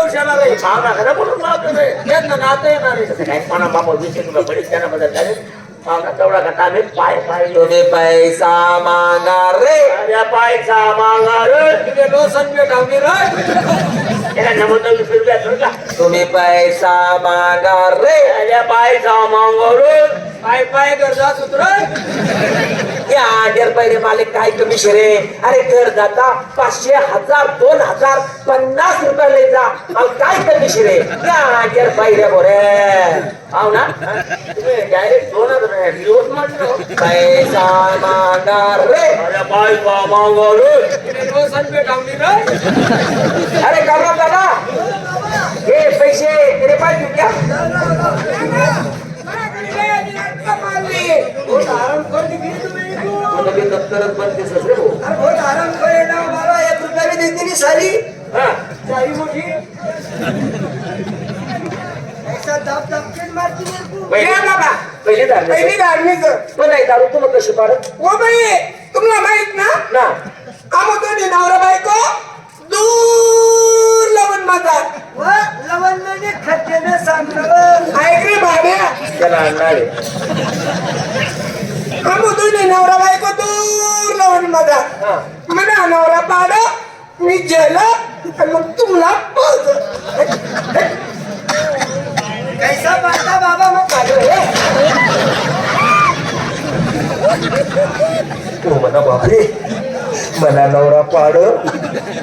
पाऊस येणार आहे ना खरं बोलून लावतो रे त्यांना नातं येणार. आहे तसं काय कोणा बाबा विषय तुला बरीच त्यांना बदल झाले पाहुणा तेवढा का आम्ही पाय पाय तुम्ही पैसा मागा रे अरे पायचा मागा रे. तिथे रे का? तुम्ही पैसा मागा रे अरे पायचा मागा रे पाय पाय घर जात होत रे या पहिले मालिक काय कमी रे अरे घर जाता पाचशे हजार दोन हजार पन्नास रुपये जा. अहो, काय कमी रे या बोरे हो ना. डायरेक्ट दोन हजार दिवस म्हटलं पैसा मागा रे. अरे पायचा मागा रे. तिथे लोसन पेटावली रे अरे कमरा दादा हे पैसे तेरे पास देऊ क्या तुला बी दप्तरच बंद दिसत रे भाऊ सारी हा सारी मोठी पहिले बाबा. पहिले पहिली दारू धार्मिक पण नाही दारू तुला कशी पाडत? बाई तुम्हाला माहीत ना? ना. आमोदोनी नवरा बायको? दूर लवण लवण म्हणजे ऐक रे भाड्या त्याला आणणार आहे. आमोदोनी नवरा बायको दूर लवण माझा हा. म्हणा नवरा पाड मी जेल मग तुम्हाला पाहत कैसा पाहता बाबा मग रे तो म्हणा बापरे मला नवरा पाड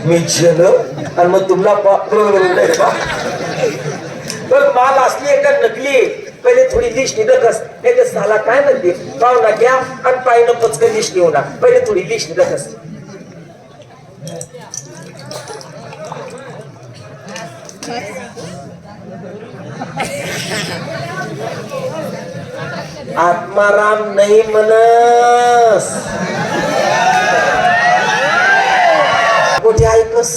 मी जल आणि मग तुमला पा- नाही बा. बघ माल असली आहे का नकली पहिले थोडी लिस्ट दखस नाही तर साला काय म्हणते? पाहुणा घ्या आणि पायनं पचकन लिस्ट घेऊ ना पहिले थोडी लिस्ट दखस आत्माराम नाही म्हणस. कुठे ऐकस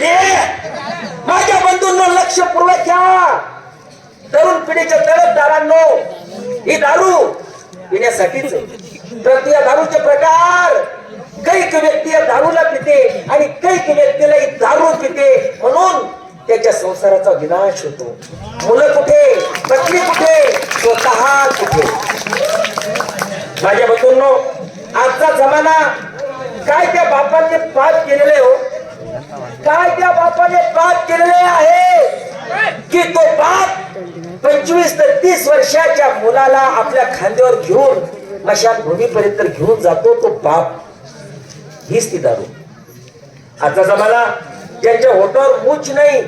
ये माझ्या लक्षपूर्वक घ्या. तरुण पिढीच्या तळपदारांनो ही दारू पिण्यासाठीच तर या दारूचे प्रकार कैक व्यक्ती या दारूला पिते आणि कैक व्यक्तीला ही दारू पिते म्हणून त्याच्या संसाराचा विनाश होतो. मुलं कुठे? पत्नी कुठे? स्वतः कुठे? माझ्या बंधूंनो आजचा जमाना काय त्या बापाने पाप केलेले हो? काय त्या बापाने पाप केलेले आहे? की तो बाप पंचवीस ते तीस वर्षाच्या मुलाला आपल्या खांद्यावर घेऊन मशान भूमीपर्यंत घेऊन जातो तो बाप. हीच ती दारू. आजचा जमाना ज्यांच्या होटावर मूच नाही